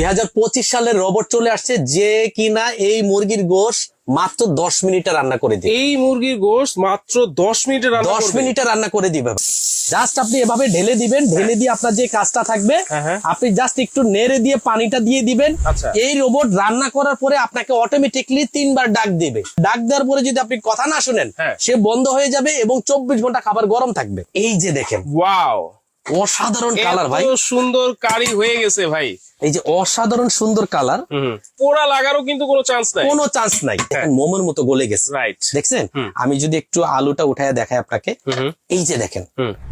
দুই সালের রোবট চলে আসছে যে কিনা এই মুরগির গোশ মাত্র দশ মিনিটে রান্না করে দিবে। এই মুরগির গোশ মাত্র দশ মিনিটে দশ। মিনিটে রান্না করে দিবে। জাস্ট আপনি এভাবে ঢেলে দিবেন ঢেলে দিয়ে আপনার যে কাজটা থাকবে হ্যাঁ, হ্যাঁ। আপনি জাস্ট একটু নেড়ে দিয়ে পানিটা দিয়ে দিবেন। আচ্ছা। এই রোবট রান্না করার পরে আপনাকে অটোমেটিকলি তিনবার ডাক দিবে। ডাক দেওয়ার পরে যদি আপনি কথা না শুনেন হ্যাঁ। সে বন্ধ হয়ে যাবে এবং চব্বিশ ঘণ্টা খাবার গরম থাকবে। এই যে দেখেন। ওয়াও অসাধারণ কালার ভাই। সুন্দর কারি হয়ে গেছে ভাই। এই যে অসাধারণ সুন্দর কালার পোড়া লাগারও কিন্তু কোনো চান্স নাই। কোনো চান্স নাই। মোমের মতো গলে গেছে। রাইট দেখছেন? আমি যদি একটু আলুটা উঠায় দেখাই আপনাকে এই যে দেখেন।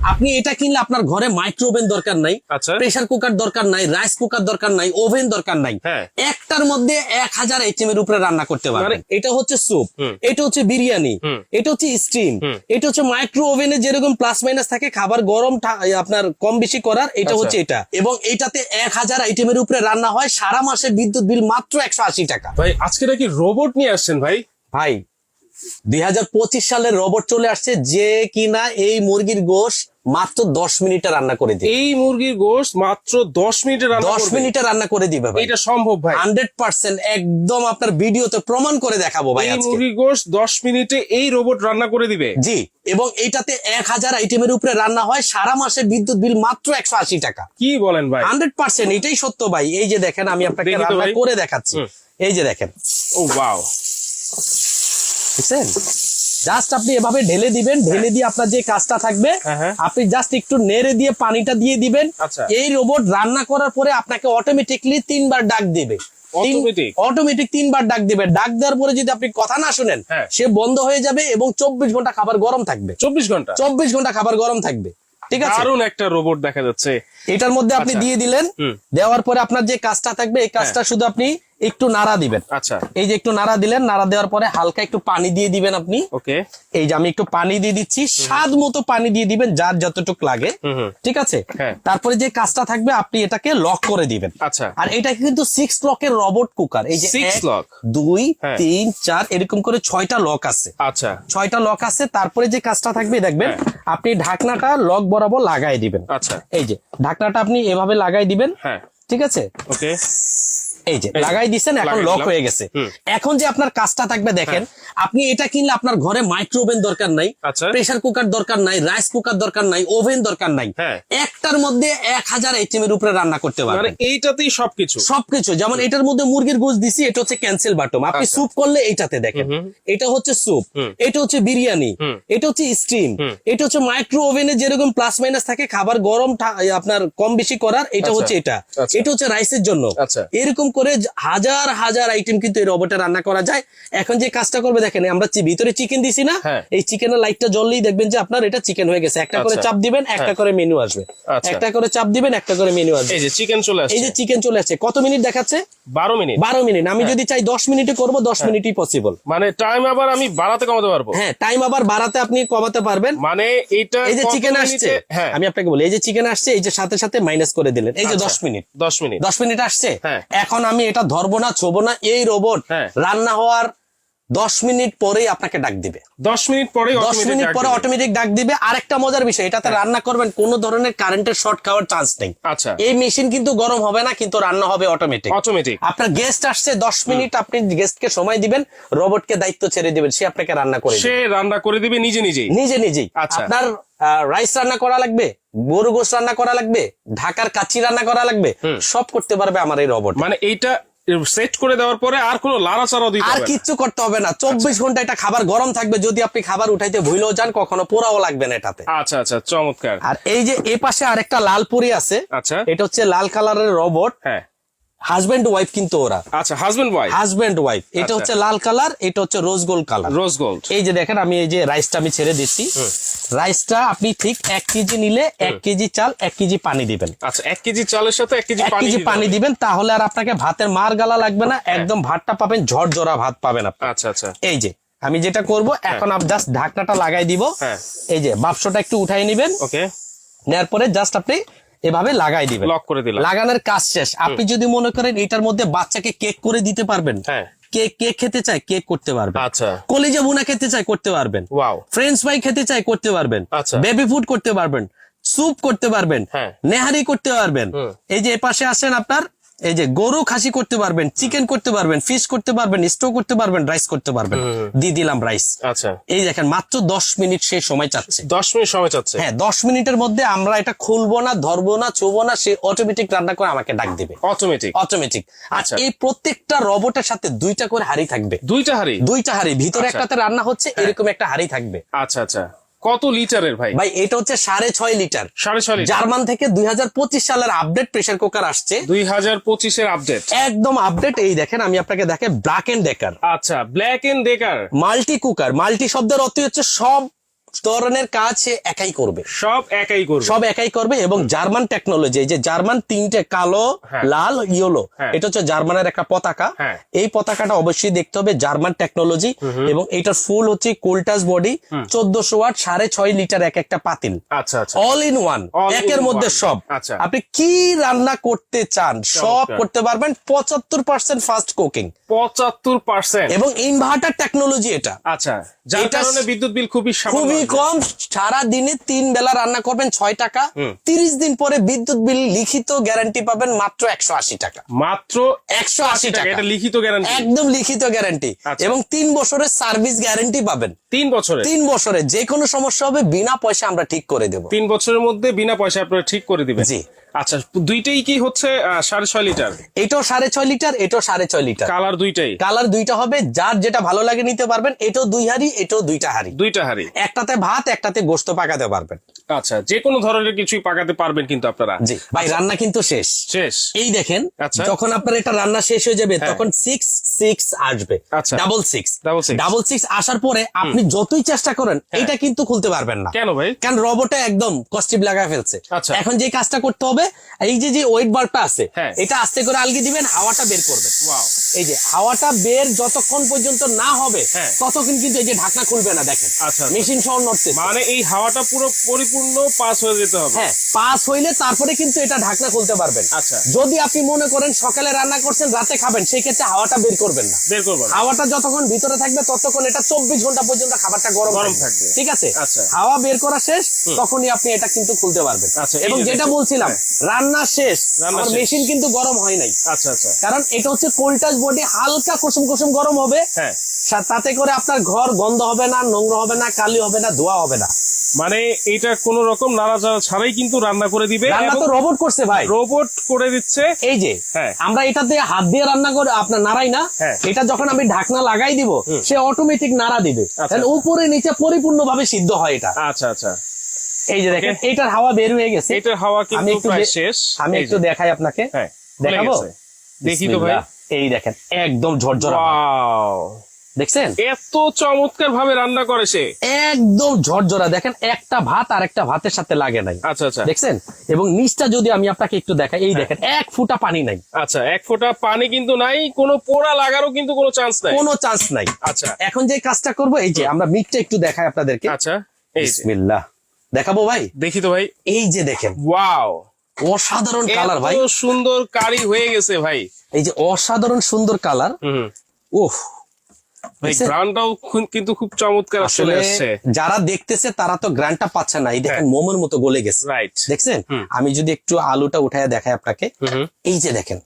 আপনি এটা কিনলে আপনার ঘরে মাইক্রোওভেন দরকার নাই আচ্ছা। প্রেসার কুকার দরকার নাই রাইস কুকার দরকার নাই ওভেন দরকার নাই। হ্যাঁ। একটার মধ্যে এক হাজার আইটেম এর উপরে রান্না করতে পারবেন। মানে- এটা হচ্ছে স্যুপ এটা হচ্ছে বিরিয়ানি এটা হচ্ছে স্টিম এটা হচ্ছে মাইক্রো ওভেনে যেরকম প্লাস মাইনাস থাকে খাবার গরম ঠা- আপনার কম বেশি করার এটা আচ্ছা। হচ্ছে এটা। এবং এটাতে এক হাজার আইটেমের উপরে রান্না হয় সারা মাসে বিদ্যুৎ বিল মাত্র একশো আশি টাকা। ভাই আজকে নাকি রোবট নিয়ে আসছেন ভাই? ভাই দুই সালের রোবট চলে আসছে যে কিনা এই মুরগির গোশ মাত্র দশ মিনিটে রান্না করে দিবে। এই মুরগির গোশ মাত্র দশ মিনিটে দশ। মিনিটে রান্না করে দিবে ভাই। এটা সম্ভব ভাই। হান্ড্রেড পার্সেন্ট একদম আপনার ভিডিওতে প্রমাণ করে দেখাবো ভাই এই মুরগির গোশ দশ মিনিটে এই রোবট রান্না করে দিবে। জি এবং এইটাতে এক হাজার আইটেমের উপরে রান্না হয় সারা মাসে বিদ্যুৎ বিল মাত্র একশো আশি টাকা। কি বলেন ভাই? হান্ড্রেড পার্সেন্ট এটাই সত্য ভাই। এই যে দেখেন আমি আপনাকে রান্না করে দেখাচ্ছি। এই যে দেখেন। ও ওয়াও বুঝছেন জাস্ট আপনি এভাবে ঢেলে দিবেন ঢেলে দিয়ে আপনার যে কাজটা থাকবে হ্যাঁ, হ্যাঁ। আপনি জাস্ট একটু নেড়ে দিয়ে পানিটা দিয়ে দিবেন। আচ্ছা। এই রোবট রান্না করার পরে আপনাকে অটোমেটিকলি তিনবার ডাক দিবে। অটোমেটিক তিনবার ডাক দিবে। ডাক দেওয়ার পরে যদি আপনি কথা না শুনেন হ্যাঁ। সে বন্ধ হয়ে যাবে এবং চব্বিশ ঘণ্টা খাবার গরম থাকবে। চব্বিশ ঘণ্টা? চব্বিশ ঘণ্টা খাবার গরম থাকবে। ঠিক আছে? দারুণ একটা রোবট দেখা যাচ্ছে। এটার মধ্যে আপনি আচ্ছা। দিয়ে দিলেন। দেওয়ার পরে আপনার যে কাজটা থাকবে এই কাজটা শুধু আপনি একটু নাড়া দিবেন। আচ্ছা। এই যে একটু নাড়া দিলেন নাড়া দেওয়ার পরে হালকা একটু পানি দিয়ে দিবেন আপনি। ওকে। এই যে আমি একটু পানি দিয়ে দিচ্ছি স্বাদ মতো পানি দিয়ে দিবেন যার যতটুকু লাগে। ঠিক আছে? হ্যাঁ। তারপরে যে কাজটা থাকবে আপনি এটাকে লক করে দিবেন। আচ্ছা। আর এটা কিন্তু সিক্স লকের রবট কুকার এই যে lock? দুই হ্যাঁ। তিন চার এরকম করে ছয়টা লক আছে। আচ্ছা। ছয়টা লক আছে তারপরে যে কাজটা থাকবে দেখবেন আপনি ঢাকনাটা লক বরাবর লাগাই দিবেন। আচ্ছা। এই যে ঢাকনাটা আপনি এভাবে লাগাই দিবেন। হ্যাঁ। ঠিক আছে? ওকে। এই যে লাগাই দিছেন এখন লক হয়ে গেছে। এখন যে আপনার কাজটা থাকবে দেখেন আপনি এটা কিনলে আপনার ঘরে মাইক্রোওভেন দরকার নাই আচ্ছা। প্রেসার কুকার দরকার নাই রাইস কুকার দরকার নাই ওভেন দরকার নাই। হ্যাঁ। একটার মধ্যে এক হাজার আইটেম এর উপরে রান্না করতে মানে পারবেন। এইটাতেই সবকিছু? সবকিছু যেমন এটার মধ্যে মুরগির গোশ দিছি এটা হচ্ছে ক্যান্সেল বাটম আপনি আচ্ছা। স্যুপ করলে এইটাতে দেখেন। এটা হচ্ছে স্যুপ এটা হচ্ছে বিরিয়ানি। এটা হচ্ছে স্টিম এটা হচ্ছে মাইক্রো ওভেনে যেরকম প্লাস মাইনাস থাকে খাবার গরম আপনার কম বেশি করার এটা আচ্ছা। হচ্ছে এটা। আচ্ছা। এটা হচ্ছে রাইসের জন্য। আচ্ছা। এরকম করে হাজার হাজার আইটেম কিন্তু এই রবটে রান্না করা যায়। এখন যে কাজটা করবে দেখেন আমরা চি- ভিতরে চিকেন দিছি না। হ্যাঁ। এই চিকেনের লাইটটা জ্বললেই দেখবেন যে আপনার এটা চিকেন হয়ে গেছে। একটা করে আচ্ছা। চাপ দিবেন একটা করে মেনু আসবে। আচ্ছা। একটা করে চাপ দিবেন একটা করে মেনু আসবে। এই যে চিকেন চলে আসছে এই যে চিকেন চলে আসছে। কত মিনিট দেখাচ্ছে? বারো মিনিট। বারো মিনিট। আমি যদি চাই দশ মিনিটে করব দশ মিনিটই পসিবল মানে টাইম আবার আমি বাড়াতে কমাতে পারব। হ্যাঁ টাইম আবার বাড়াতে আপনি কমাতে পারবেন। মানে এটা এই যে চিকেন আসছে হ্যাঁ। আমি আপনাকে বলি এই যে চিকেন আসছে এই যে সাথে সাথে মাইনাস করে দিলেন। এই যে আচ্ছা। দশ মিনিট। দশ মিনিট। দশ মিনিট আসছে। হ্যাঁ। এখন আমি এটা ধরবো না ছোবো না এই রোবট হ্যাঁ। রান্না হওয়ার দশ মিনিট পরেই আপনাকে ডাক দিবে। দশ মিনিট পরে দশ মিনিট পরে অটোমেটিক ডাক দিবে। আরেকটা মজার বিষয় এটাতে রান্না করবেন কোনো ধরনের কারেন্টের শর্ট খাওয়ার চান্স নেই। আচ্ছা। এই মেশিন কিন্তু গরম হবে না কিন্তু রান্না হবে অটোমেটিক অটোমেটিক আপনার গেস্ট আসছে দশ মিনিট আপনি গেস্টকে সময় দিবেন রোবটকে দায়িত্ব ছেড়ে দিবেন সে আপনাকে রান্না করে সে রান্না করে দিবে নিজে নিজেই। নিজে নিজেই। আচ্ছা। আপনার রাইস রান্না করা লাগবে গরু গোস রান্না করা লাগবে ঢাকার কাচ্চি রান্না করা লাগবে সব করতে পারবে আমার এই রোবট মানে এইটা সেট করে দেওয়ার পরে আর কোনো লাড়াচাড়াও দিতে আর কিচ্ছু করতে হবে না। চব্বিশ ঘণ্টা এটা খাবার গরম থাকবে যদি আপনি খাবার উঠাইতে ভুলেও যান কখনো পোড়াও লাগবে না এটাতে। আচ্ছা আচ্ছা চমৎকার। আর এই যে এ পাশে আরেকটা লাল পুরি আছে আচ্ছা। এটা হচ্ছে লাল কালারের রোবট। হ্যাঁ। হাজবেন্ড ওয়াইফ কিন্তু ওরা। আচ্ছা হাজবেন্ড ওয়াইফ? Husband wife. এটা আচ্ছা। হচ্ছে লাল কালার এটা হচ্ছে rose gold colour. Rose gold. এই যে দেখেন আমি এই যে রাইসটা আমি ছেড়ে দিচ্ছি। রাইসটা আপনি ঠিক এক কেজি নিলে এক কেজি চাল এক কেজি পানি দিবেন। আচ্ছা এক কেজি চালের সাথে এক কেজি কেজি পানি দিবেন তাহলে আর আপনাকে ভাতের মার গালা লাগবে না একদম ভাতটা পাবেন ঝরঝরা ভাত পাবেন আপনি। আচ্ছা আচ্ছা। এই যে আমি যেটা করব এখন আপ জাস্ট ঢাকনাটা লাগাই দিব। হ্যাঁ। এই যে বাক্সটা একটু উঠাই নিবেন। ওকে। নেওয়ার পরে জাস্ট আপনি এভাবে লাগাই দিবেন। লক করে দিলাম। লাগানোর কাজ শেষ। আপনি যদি মনে করেন এটার মধ্যে বাচ্চাকে কেক করে দিতে পারবেন হ্যাঁ। কেক কেক খেতে চায় কেক করতে পারবেন আচ্ছা। কলিজা বুনা খেতে চায় করতে পারবেন। ওয়াও। ফ্রেঞ্চ ফ্রাই খেতে চায় করতে পারবেন। আচ্ছা। বেবি ফুড করতে পারবেন। স্যুপ করতে পারবেন। হ্যাঁ। নেহারি করতে পারবেন। এই যে এপাশে আসেন আপনার এই যে গরু খাসি করতে পারবেন চিকেন করতে পারবেন ফিশ করতে পারবেন স্টো করতে পারবেন রাইস করতে পারবেন। দিয়ে দিলাম রাইস আচ্ছা। এই দেখেন মাত্র দশ মিনিট সে সময় চাচ্ছে। দশ মিনিট সময় চাচ্ছে? হ্যাঁ দশ মিনিটের মধ্যে আমরা এটা খুলবো না ধরবো না চুবো না সে অটোমেটিক রান্না করে আমাকে ডাক দিবে। অটোমেটিক অটোমেটিক আচ্ছা। এই প্রত্যেকটা রোবটের সাথে দুইটা করে হাড়ি থাকবে। দুইটা হাড়ি? দুইটা হাড়ি ভিতরে আচ্ছা। একটাতে রান্না হচ্ছে এরকম একটা হাড়ি থাকবে। আচ্ছা আচ্ছা। কত লিটারের ভাই? ভাই এটা হচ্ছে সাড়ে ছয় লিটার। সাড়ে ছয় লিটার। জার্মান থেকে দুই হাজার পঁচিশ সালের আপডেট প্রেসার কুকার আসছে। দুই হাজার পঁচিশের আপডেট একদম আপডেট এই দেখেন আমি আপনাকে দেখে ব্ল্যাক এন্ড ডেকার আচ্ছা Black and Decker multi cooker multi শব্দের অর্থ হচ্ছে সব ধরনের কাজ সে একাই করবে। সব একাই করবে। সব একাই করবে এবং জার্মান টেকনোলজি যে জার্মান তিনটে কালো হ্যাঁ। লাল ইয়েলো হ্যাঁ। এটা হচ্ছে জার্মানের একটা পতাকা। হ্যাঁ। এই পতাকাটা অবশ্যই দেখতে হবে জার্মান টেকনোলজি এবং এটার ফুল হচ্ছে কোল্টাস বডি চোদ্দশো ওয়াট সাড়ে ছয় লিটার এক একটা পাতিল। আচ্ছা আচ্ছা। অল ইন ওয়ান একের মধ্যে সব। আচ্ছা। আপনি কি রান্না করতে চান সব করতে পারবেন পঁচাত্তর পার্সেন্ট ফাস্ট কুকিং পঁচাত্তর পার্সেন্ট এবং ইনভার্টার টেকনোলজি এটা। আচ্ছা যার কারণে বিদ্যুৎ বিল খুবই সামান্য। খুবই কম সারা দিনে তিন বেলা রান্না করবেন ছয় টাকা। তিরিশ দিন পরে বিদ্যুৎ বিল লিখিত গ্যারান্টি পাবেন মাত্র একশো আশি টাকা। মাত্র একশো আশি টাকা টাকা। এটা লিখিত গ্যারান্টি একদম লিখিত গ্যারান্টি আচ্ছা। এবং তিন বছরের সার্ভিস গ্যারান্টি পাবেন। তিন বছরে? তিন বছরে যে কোনো সমস্যা হবে বিনা পয়সা আমরা ঠিক করে দেবো। তিন বছরের মধ্যে বিনা পয়সা আপনারা ঠিক করে দিবেন। জি। আচ্ছা দুইটাই কি হচ্ছে সাড়ে ছয় লিটার? এটাও সাড়ে ছয় লিটার এটাও সাড়ে ছয় লিটার। কালার দুইটাই? কালার দুইটা হবে যার যেটা ভালো লাগে নিতে পারবেন এটাও দুই হাড়ি এটাও দুইটা হাড়ি। দুইটা হাড়ি? একটাতে ভাত একটাতে গোস্ত পাকাতে পারবেন। আচ্ছা যে কোনো ধরনের কিছুই পাকাতে পারবেন কিন্তু আপনারা? জি ভাই রান্না কিন্তু শেষ। শেষ? এই দেখেন আচ্ছা। যখন আপনার এটা রান্না শেষ হয়ে যাবে হ্যাঁ। তখন সিক্স সিক্স আসবে। আচ্ছা। Double six. ডাবল সিক্স আসার পরে আপনি যতই চেষ্টা করেন এটা কিন্তু খুলতে পারবেন না। কেন ভাই? কারণ রোবটে একদম কস্টিপ লাগায় ফেলছে। আচ্ছা। এখন যে কাজটা করতে হবে এই যে যে ওয়েট বারটা আছে হ্যাঁ। এটা আস্তে করে আলগি দিবেন হাওয়াটা বের করবেন এই যে হাওয়াটা বের যতক্ষণ পর্যন্ত না হবে হ্যাঁ। ততক্ষণ কিন্তু এই যে ঢাকনা খুলবে না দেখেন আচ্ছা, আচ্ছা। মেশিন সহ নড়ছে মানে এই হাওয়াটা পুরো পরিপূর্ণ পাস হয়ে যেতে হবে হ্যাঁ পাস হইলে তারপরে কিন্তু এটা ঢাকনা খুলতে পারবেন আচ্ছা। যদি আপনি মনে করেন সকালে রান্না করছেন রাতে খাবেন সেই ক্ষেত্রে হাওয়াটা বের করবেন না বের করব না। হাওয়াটা যতক্ষণ ভিতরে থাকবে ততক্ষণ এটা চব্বিশ ঘণ্টা পর্যন্ত খাবারটা গরম গরম থাকবে থাকবে। ঠিক আছে আচ্ছা। হাওয়া বের করা শেষ তখনই আপনি এটা কিন্তু খুলতে পারবেন আচ্ছা, এবং যেটা বলছিলাম হ্যাঁ। রান্না শেষ। আমার মেশিন কিন্তু গরম হয় নাই। আচ্ছা আচ্ছা। কারণ এটা হচ্ছে কোল্টাস বডি হালকা কুসুম কুসুম গরম হবে। হ্যাঁ। তাতে করে আপনার ঘর গন্ধ হবে না নোংরা হবে না কালি হবে না ধোয়া হবে না। মানে এটা কোন রকম নাড়াচাড়া ছাড়াই কিন্তু রান্না করে দিবে রান্না তো রোবট করছে ভাই। রোবট করে দিচ্ছে। এই যে হ্যাঁ। আমরা এটাতে হাত দিয়ে রান্না করে আপনার নাড়াই না। হ্যাঁ। এটা যখন আমি ঢাকনা লাগাই দিব সে অটোমেটিক নাড়া দিবে। আচ্ছা। উপরে নিচে পরিপূর্ণ ভাবে সিদ্ধ হয় এটা। আচ্ছা আচ্ছা। এই যে দেখেন এটার হাওয়া বের হয়ে গেছে। এটার হাওয়া আমি কিন্তু একটু প্রায় শেষ। আমি একটু দেখাই আপনাকে। হ্যাঁ দেখাবো? দেখি তো ভাই। এই দেখেন একদম ঝরঝরা! দেখছেন? এত চমৎকার ভাবে রান্না করে সে। একদম ঝরঝরা। দেখেন একটা ভাত আর একটা ভাতের সাথে লাগে নাই। আচ্ছা আচ্ছা। দেখছেন? এবং নিচটা যদি আমি আপনাকে একটু দেখাই এই দেখেন এক ফুটা পানি নাই। আচ্ছা এক ফোঁটা পানি কিন্তু নাই কোনো পোড়া লাগারও কিন্তু কোনো চান্স নাই। কোনো চান্স নাই। আচ্ছা। এখন যে কাজটা করব এই যে আমরা মিটটা একটু দেখাই আপনাদেরকে। আচ্ছা বিসমিল্লাহ। দেখাবো ভাই? দেখি তো ভাই। এই যে দেখেন। ওয়াও। অসাধারণ কালার ভাই। সুন্দর কারি হয়ে গেছে ভাই। এই যে অসাধারণ সুন্দর কালার। ওহ কিন্তু খুব চমৎকার আসলে যারা দেখতেছে তারা তো গ্রান্টটা পাচ্ছে না। এই দেখেন মোমের মতো গলে গেছে। রাইট দেখছেন। আমি যদি একটু আলুটা উঠায় দেখাই আপনাকে। এই যে দেখেন।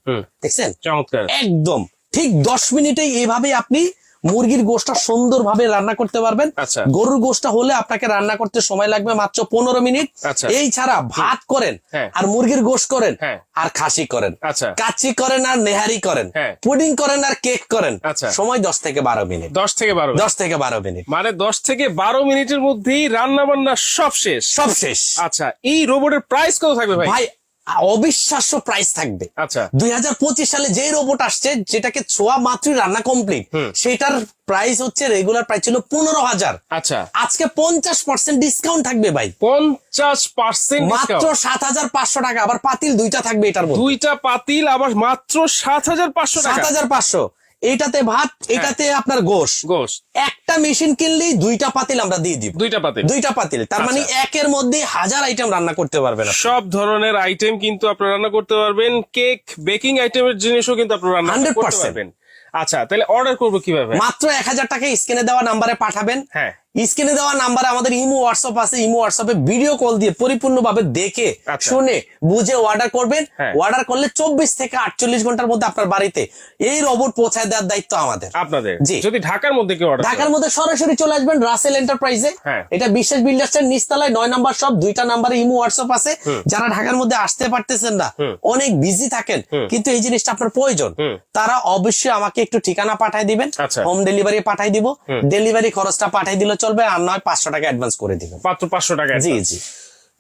দেখছেন? চমৎকার। একদম। ঠিক দশ মিনিটেই এইভাবে আপনি মুরগির গোশটা সুন্দরভাবে রান্না করতে পারবেন আচ্ছা। গরুর গোশটা হলে আপনাকে রান্না করতে সময় লাগবে মাত্র পনেরো মিনিট আচ্ছা। এই ছাড়া ভাত করেন হ্যাঁ। আর মুরগির গোশ করেন হ্যাঁ। আর খাসি করেন আচ্ছা কাচি করেন আর নেহারি করেন হ্যাঁ। পুডিং করেন আর কেক করেন আচ্ছা। সময় দশ থেকে বারো মিনিট দশ থেকে বারো দশ থেকে বারো মিনিট মানে দশ থেকে বারো মিনিটের মধ্যেই রান্না বান্না সব শেষ সব শেষ আচ্ছা এই রোবটের প্রাইস কত থাকবে ভাই ভাই অবিশ্বাস্য প্রাইস থাকবে। আচ্ছা। দুই সালে যে রোবট আসছে যেটাকে ছোঁয়া মাত্রই রান্না কমপ্লিট সেটার প্রাইস হচ্ছে রেগুলার প্রাইস ছিল পনেরো হাজার। আচ্ছা। আজকে পঞ্চাশ পার্সেন্ট ডিসকাউন্ট থাকবে ভাই। পঞ্চাশ পার্সেন্ট মাত্র সাত হাজার পাঁচশো টাকা আবার পাতিল দুইটা থাকবে এটার দুইটা পাতিল আবার মাত্র সাত হাজার পাঁচশো সাত হাজার পাঁচশো। এটাতে ভাত এটাতে আপনার গোশ। গোশ। একটা মেশিন কিনলেই দুইটা পাতিল আমরা দিয়ে দিব। দুইটা পাতিল। দুইটা পাতিল। তার মানে আচ্ছা। একের মধ্যে হাজার আইটেম রান্না করতে পারবেন। সব ধরনের আইটেম কিন্তু আপনারা রান্না করতে পারবেন। কেক বেকিং আইটেমের জিনিসও কিন্তু আপনারা রান্না 100% করতে পারবেন। আচ্ছা তাহলে অর্ডার করব কীভাবে? মাত্র এক হাজার টাকা স্ক্রিনে দেওয়া নাম্বারে পাঠাবেন। হ্যাঁ। স্ক্রিনে দেওয়া নাম্বারে আমাদের ইমো হোয়াটসঅ্যাপ আছে। ইমো হোয়াটসঅ্যাপে ভিডিও কল দিয়ে পরিপূর্ণভাবে দেখে আচ্ছা। শুনে বুঝে অর্ডার করবেন। হ্যাঁ। অর্ডার করলে চব্বিশ থেকে আটচল্লিশ ঘণ্টার মধ্যে আপনার বাড়িতে এই রোবট পৌঁছায় দেওয়ার দায়িত্ব আমাদের। আপনাদের? জি। যদি ঢাকার মধ্যে কেউ ঢাকার মধ্যে সরাসরি চলে আসবেন রাসেল এন্টারপ্রাইজে হ্যাঁ। এটা বিশ্বাস বিল্ডার্স এর নিচতলায় নয় নাম্বার সব দুইটা নাম্বারে ইমো হোয়াটসঅ্যাপ আছে। যারা ঢাকার মধ্যে আসতে পারতেছেন না অনেক বিজি থাকেন কিন্তু এই জিনিসটা আপনার প্রয়োজন। তারা অবশ্যই আমাকে একটু ঠিকানা পাঠাই দিবেন। হোম ডেলিভারি পাঠাই দিব। ডেলিভারি খরচটা পাঠাই দিলে চলবে আর নয় পাঁচশো টাকা অ্যাডভান্স করে দিবেন। মাত্র পাঁচশো টাকা জি জি।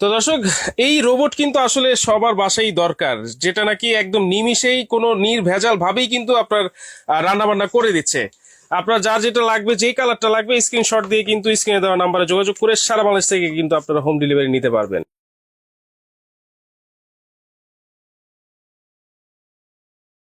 তো দর্শক এই রোবট কিন্তু আসলে সবার বাসাই দরকার যেটা নাকি একদম নিমিষেই কোনো নির্ভেজাল ভাবেই কিন্তু আপনার রান্নাবান্না করে দিচ্ছে। আপনার যার যেটা লাগবে যেই কালারটা লাগবে স্ক্রিনশট দিয়ে কিন্তু স্ক্রিনে দেওয়া নাম্বারে যোগাযোগ করে সারা বাংলাদেশ থেকে কিন্তু আপনারা হোম ডেলিভারি নিতে পারবেন।